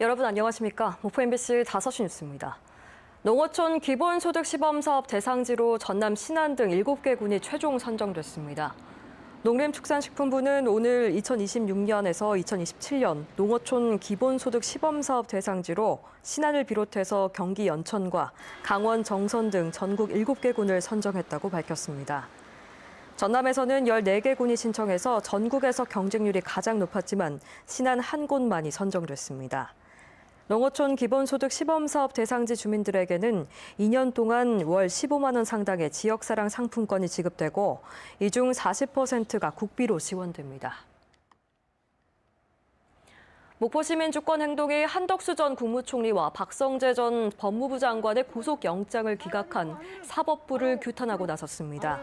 여러분 안녕하십니까? 모포 MBC 5시 뉴스입니다. 농어촌 기본소득 시범 사업 대상지로 전남 신안 등 7개 군이 최종 선정됐습니다. 농림축산식품부는 오늘 2026년에서 2027년 농어촌 기본소득 시범 사업 대상지로 신안을 비롯해서 경기 연천과 강원 정선 등 전국 7개 군을 선정했다고 밝혔습니다. 전남에서는 14개 군이 신청해서 전국에서 경쟁률이 가장 높았지만 신안 한 곳만이 선정됐습니다. 농어촌 기본소득 시범사업 대상지 주민들에게는 2년 동안 월 15만 원 상당의 지역사랑 상품권이 지급되고 이 중 40%가 국비로 지원됩니다. 목포시민 주권행동이 한덕수 전 국무총리와 박성재 전 법무부 장관의 구속영장을 기각한 사법부를 규탄하고 나섰습니다.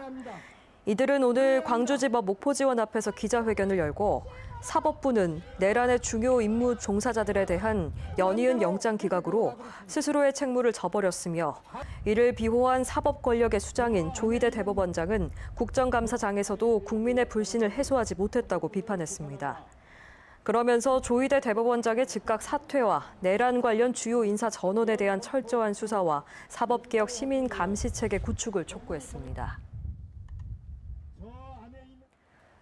이들은 오늘 광주지법 목포지원 앞에서 기자회견을 열고 사법부는 내란의 중요 임무 종사자들에 대한 연이은 영장 기각으로 스스로의 책무를 져버렸으며 이를 비호한 사법 권력의 수장인 조희대 대법원장은 국정감사장에서도 국민의 불신을 해소하지 못했다고 비판했습니다. 그러면서 조희대 대법원장의 즉각 사퇴와 내란 관련 주요 인사 전원에 대한 철저한 수사와 사법개혁 시민 감시 체계 구축을 촉구했습니다.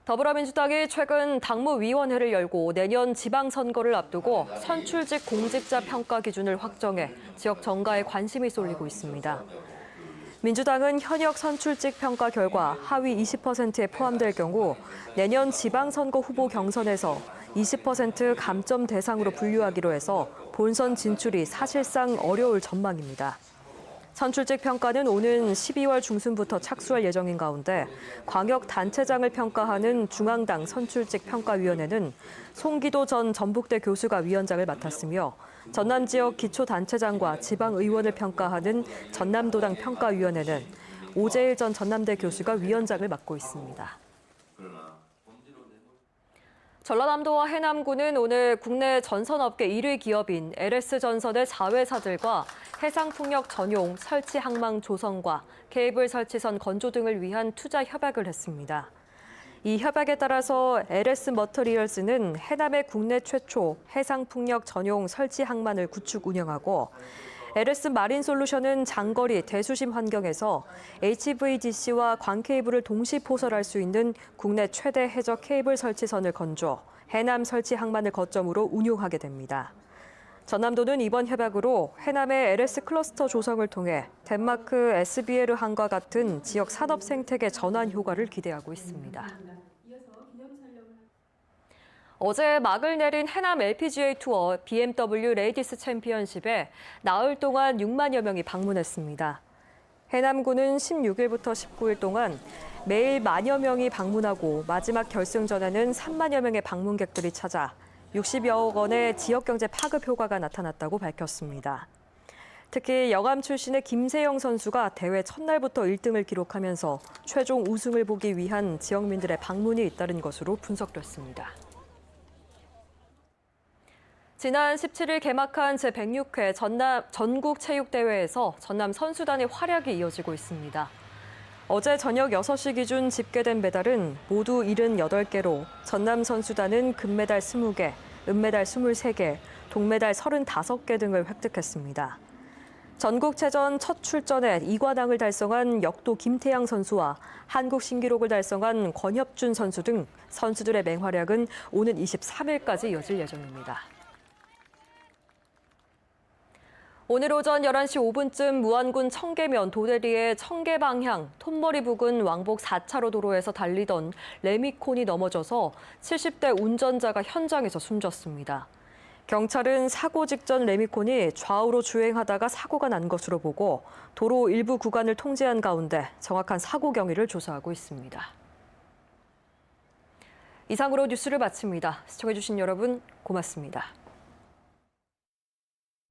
더불어민주당이 최근 당무위원회를 열고 내년 지방선거를 앞두고 선출직 공직자 평가 기준을 확정해 지역 정가에 관심이 쏠리고 있습니다. 민주당은 현역 선출직 평가 결과 하위 20%에 포함될 경우 내년 지방선거 후보 경선에서 20% 감점 대상으로 분류하기로 해서 본선 진출이 사실상 어려울 전망입니다. 선출직 평가는 오는 12월 중순부터 착수할 예정인 가운데 광역 단체장을 평가하는 중앙당 선출직 평가위원회는 송기도 전 전북대 교수가 위원장을 맡았으며 전남 지역 기초 단체장과 지방 의원을 평가하는 전남도당 평가위원회는 오재일 전 전남대 교수가 위원장을 맡고 있습니다. 전라남도와 해남군은 오늘 국내 전선업계 1위 기업인 LS전선의 자회사들과 해상풍력 전용 설치 항망 조성과 케이블 설치선 건조 등을 위한 투자 협약을 했습니다. 이 협약에 따라서 LS 머터리얼스는 해남의 국내 최초 해상풍력 전용 설치 항만을 구축 운영하고 LS 마린 솔루션은 장거리 대수심 환경에서 HVDC와 광 케이블을 동시 포설할 수 있는 국내 최대 해적 케이블 설치선을 건조, 해남 설치 항만을 거점으로 운용하게 됩니다. 전남도는 이번 협약으로 해남의 LS 클러스터 조성을 통해 덴마크 SBL 항과 같은 지역 산업 생태계 전환 효과를 기대하고 있습니다. 어제 막을 내린 해남 LPGA 투어 BMW 레이디스 챔피언십에 나흘 동안 6만여 명이 방문했습니다. 해남군은 16일부터 19일 동안 매일 만여 명이 방문하고 마지막 결승전에는 3만여 명의 방문객들이 찾아 60여억 원의 지역 경제 파급 효과가 나타났다고 밝혔습니다. 특히 여감 출신의 김세영 선수가 대회 첫날부터 1등을 기록하면서 최종 우승을 보기 위한 지역민들의 방문이 잇따른 것으로 분석됐습니다. 지난 17일 개막한 제106회 전남 전국 체육대회에서 전남 선수단의 활약이 이어지고 있습니다. 어제 저녁 6시 기준 집계된 메달은 모두 78개로 전남 선수단은 금메달 20개, 은메달 23개, 동메달 35개 등을 획득했습니다. 전국체전 첫 출전에 2관왕을 달성한 역도 김태양 선수와 한국 신기록을 달성한 권협준 선수 등 선수들의 맹활약은 오는 23일까지 이어질 예정입니다. 오늘 오전 11시 5분쯤 무안군 청계면 도대리의 청계 방향 톤머리 부근 왕복 4차로 도로에서 달리던 레미콘이 넘어져서 70대 운전자가 현장에서 숨졌습니다. 경찰은 사고 직전 레미콘이 좌우로 주행하다가 사고가 난 것으로 보고 도로 일부 구간을 통제한 가운데 정확한 사고 경위를 조사하고 있습니다. 이상으로 뉴스를 마칩니다. 시청해주신 여러분 고맙습니다.